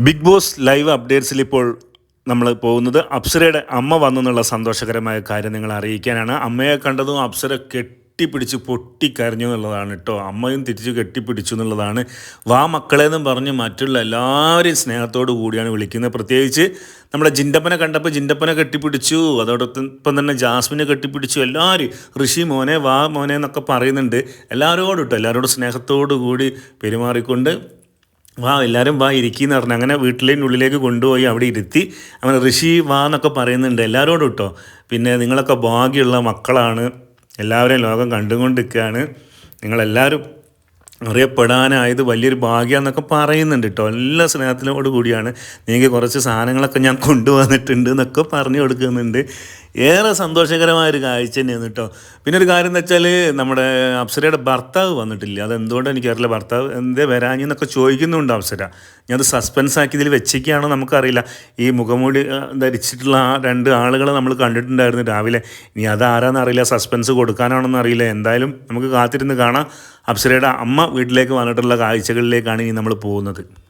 Big boss live അപ്ഡേറ്റ്സിൽ ഇപ്പോൾ നമ്മൾ പോകുന്നത് അപ്സരയുടെ അമ്മ വന്നു എന്നുള്ള സന്തോഷകരമായ കാര്യം നിങ്ങളെ അറിയിക്കാനാണ്. അമ്മയെ കണ്ടതും അപ്സര കെട്ടിപ്പിടിച്ച് പൊട്ടിക്കരഞ്ഞു എന്നുള്ളതാണ് കേട്ടോ. അമ്മയും തിരിച്ച് കെട്ടിപ്പിടിച്ചു എന്നുള്ളതാണ്. വാ മക്കളെ എന്ന് പറഞ്ഞ് മറ്റുള്ള എല്ലാവരെയും സ്നേഹത്തോടു കൂടിയാണ് വിളിക്കുന്നത്. പ്രത്യേകിച്ച് നമ്മുടെ ജിൻഡപ്പനെ കണ്ടപ്പോൾ ജിൻഡപ്പനെ കെട്ടിപ്പിടിച്ചു. അതോടൊപ്പം തന്നെ ജാസ്മിനെ കെട്ടിപ്പിടിച്ചു. എല്ലാവരും ഋഷി മോനെ വാ മോനെ എന്നൊക്കെ പറയുന്നുണ്ട്. എല്ലാവരോടും കേട്ടോ എല്ലാവരോടും സ്നേഹത്തോടു കൂടി പെരുമാറിക്കൊണ്ട് വാ എല്ലാവരും വാ ഇരിക്കുന്ന പറഞ്ഞു അങ്ങനെ വീട്ടിലേന്റെ ഉള്ളിലേക്ക് കൊണ്ടുപോയി അവിടെ ഇരുത്തി. അങ്ങനെ ഋഷി വാ എന്നൊക്കെ പറയുന്നുണ്ട്. എല്ലാവരോടും കേട്ടോ പിന്നെ നിങ്ങളൊക്കെ ഭാഗ്യമുള്ള മക്കളാണ്. എല്ലാവരെയും ലോകം കണ്ടുകൊണ്ടിരിക്കുകയാണ്. നിങ്ങളെല്ലാവരും അറിയപ്പെടാനായത് വലിയൊരു ഭാഗ്യമെന്നൊക്കെ പറയുന്നുണ്ട് കേട്ടോ. എല്ലാ സ്നേഹത്തിനോട് കൂടിയാണ്. നിങ്ങൾക്ക് കുറച്ച് സാധനങ്ങളൊക്കെ ഞാൻ കൊണ്ടുവന്നിട്ടുണ്ട് എന്നൊക്കെ പറഞ്ഞു കൊടുക്കുന്നുണ്ട്. ഏറെ സന്തോഷകരമായ ഒരു കാഴ്ച തന്നെയാണ് കേട്ടോ. പിന്നെ ഒരു കാര്യം എന്ന് വെച്ചാൽ നമ്മുടെ അപ്സരയുടെ ഭർത്താവ് വന്നിട്ടില്ല. അതെന്തുകൊണ്ട് എനിക്കറിയില്ല ഭർത്താവ് എന്തേ വരാഞ്ഞെന്നൊക്കെ ചോദിക്കുന്നുണ്ട് അപ്സര. ഞാനത് സസ്പെൻസ് ആക്കി ഇതിൽ വെച്ചേക്കാണോ നമുക്കറിയില്ല. ഈ മുഖമൂടി ധരിച്ചിട്ടുള്ള ആ രണ്ട് ആളുകളെ നമ്മൾ കണ്ടിട്ടുണ്ടായിരുന്നു രാവിലെ. ഇനി അതാരാന്ന് അറിയില്ല. സസ്പെൻസ് കൊടുക്കാനാണെന്ന് അറിയില്ല. എന്തായാലും നമുക്ക് കാത്തിരുന്ന് കാണാം. അപ്സരയുടെ അമ്മ വീട്ടിലേക്ക് വന്നിട്ടുള്ള കാഴ്ചകളിലേക്കാണ് ഇനി നമ്മൾ പോകുന്നത്.